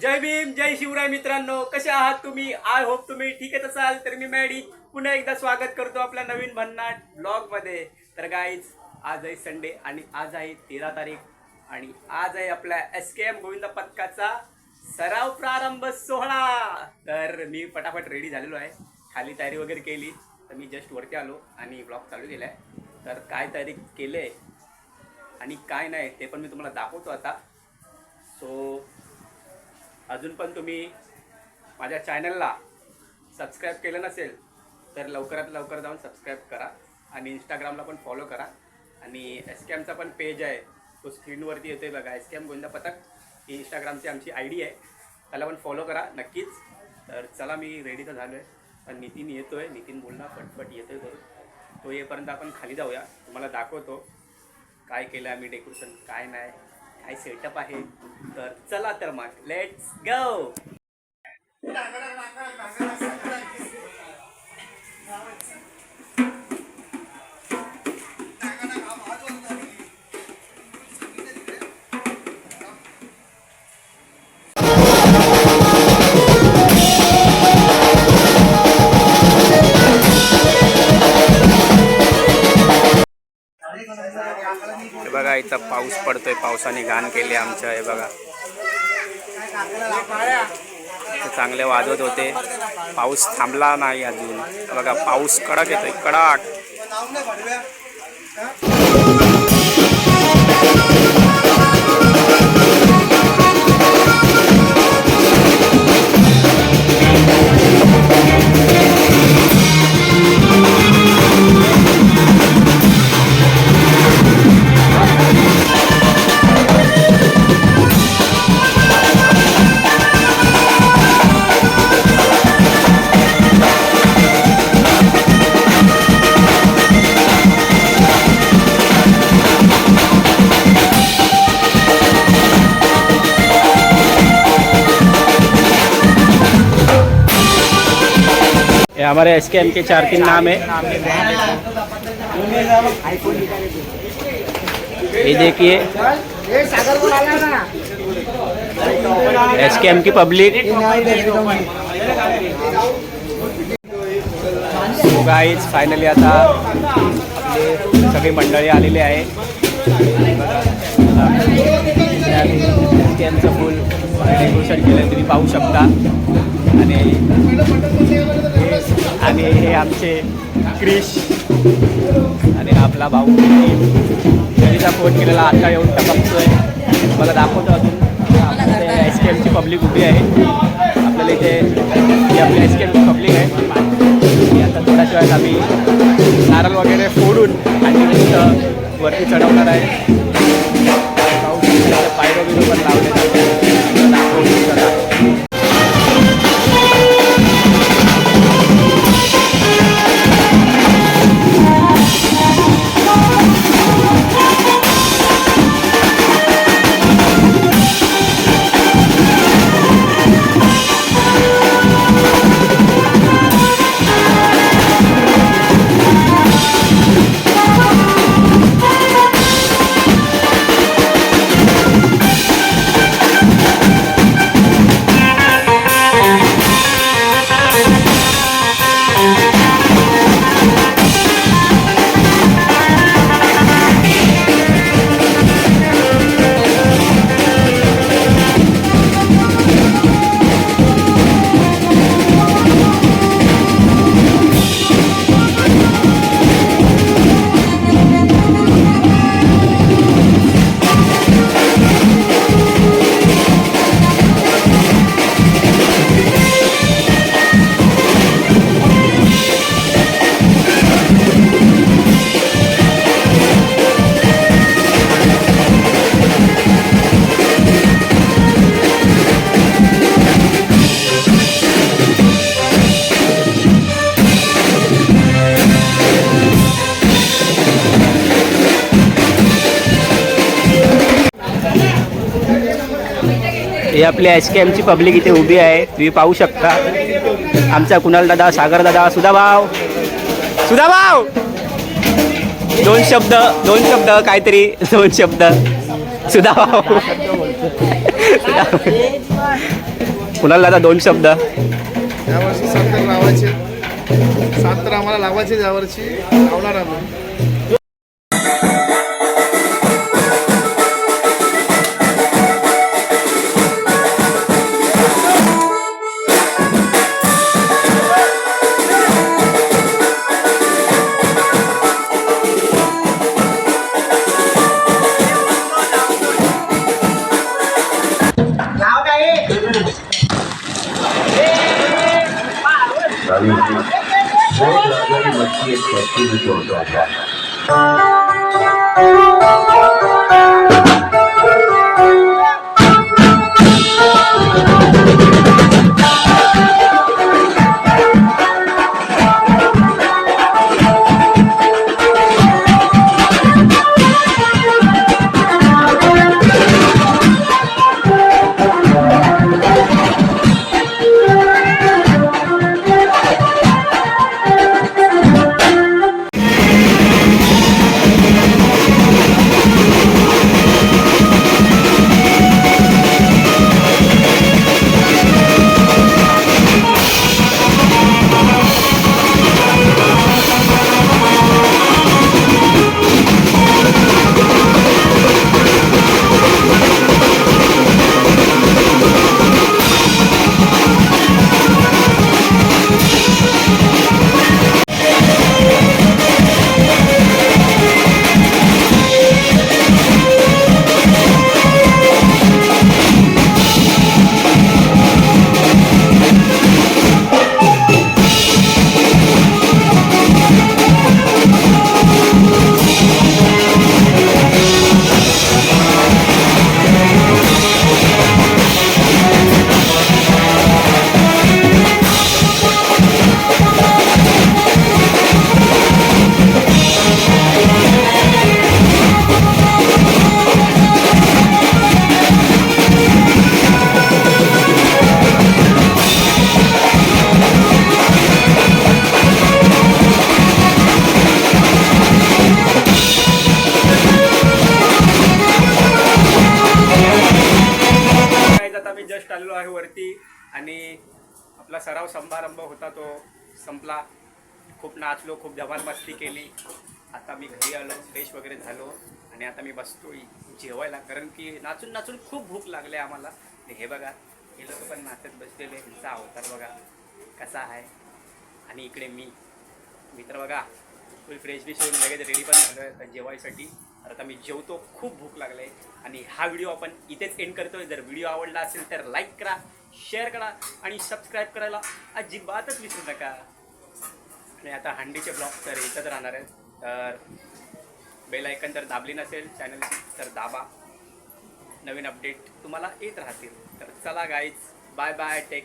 जय भीम जय शिवराय मित्रांनो. कसे आहात तुम्ही? आय होप तुम्ही ठीक आहे असाल. तर मी मॅडी पुन्हा एकदा स्वागत करतो आपल्या नवीन भन्नाट ब्लॉगमध्ये. तर गाईज आज आहे संडे आणि आज आहे तेरा तारीख. आणि आज आहे आपल्या एस के एम गोविंद पथकाचा सराव प्रारंभ सोहळा. तर मी पटापट रेडी झालेलो आहे. खाली तयारी वगैरे केली. तर मी जस्ट वरती आलो आणि ब्लॉग चालू केला आहे. तर काय तयारी केले आणि काय नाही ते पण मी तुम्हाला दाखवतो आता. सो अजून पण तुम्ही माझ्या चॅनलला सबस्क्राईब केलं नसेल तर लवकरात लवकर जाऊन सबस्क्राईब करा आणि इंस्टाग्रामला पण फॉलो करा. आणि एस के एमचा पण पेज आहे तो स्क्रीनवरती येतो आहे बघा एस के एम गोविंदा पथक. ही इंस्टाग्रामची आमची आय डी आहे. त्याला पण फॉलो करा नक्कीच. तर चला मी रेडी तर झालो आहे पण नितीन येतो आहे नितीन बोलणार पटपट येतो आहे करून तो येईपर्यंत आपण खाली जाऊया. तुम्हाला दाखवतो. काय केलं आम्ही डेकोरेशन काय नाही. काय सेटअप आहे. तर चला तर मग लेट्स गो पावसाने घाण केली आमच्या हे बघा. ते चांगले वाजवत होते. पाऊस थांबला नाही अजून. बघा पाऊस कडक येतोय कडक. ये हमारे एसकेएम के एम के चार तीन नाम है। ये देखिए। एस के एम की पब्लिक गाईज फायनली आता आपले सगळी मंडळी आलेली आहे. एस के डेकोरेशन केलं तुम्ही पाहू शकता. आणि हे आमचे क्रिश आणि आपला भाऊ. त्यांचा फोन केलेला. आता येऊन टपकतोय मला दाखवतो अजून. एस के एमची पब्लिक उभी आहे. आपल्याला इथे ही आपली एस के एमची पब्लिक आहे. आणि आता थोड्याच वेळात आम्ही नारळ वगैरे फोडून आणि वरती चढवणार आहे. हे आपली एस के एमची पब्लिक इथे उभी आहे. तुम्ही पाहू शकता. आमचा कुणाल दादा सागर दादा सुधा वाव दोन शब्द दोन शब्द काहीतरी दोन शब्द. सुधा भाव कुणाल दादा दोन शब्द. यावर्षी तर लावायचे. सात तर आम्हाला लावायचे यावर्षी. लावणार आम्ही. Dios, muestra a la y el espíritu de आलेलो आहे वरती आणि आपला सराव समारंभ होता तो संपला. खूप नाचलो खूप धमाल केली. आता मी घरी आलो फ्रेश वगैरे झालो आणि आता मी बसतो जेवायला. कारण की नाचून नाचून खूप भूक लागली आम्हाला. आणि हे बघा हे लोक पण नाचत बसलेले ह्यांचा अवतार बघा कसा आहे. आणि इकडे मी. मित्र बघा फुल फ्रेश बिश होऊन लगेच रेडी पण झालो आहे जेवायसाठी. आता मी जेवतो खूप भूक लागले आणि हा व्हिडिओ आपण इथेच एंड करतोय. जर व्हिडिओ आवडला असेल तर लाईक करा शेअर करा आणि सबस्क्राईब करायला अजिबातच विसरू नका. आणि आता हंडीचे ब्लॉग तर येतच राहणार आहेत. तर बेल ऐकन जर दाबली नसेल चॅनलची तर दाबा. नवीन अपडेट तुम्हाला येत राहतील. तर चला गाईज बाय बाय टेक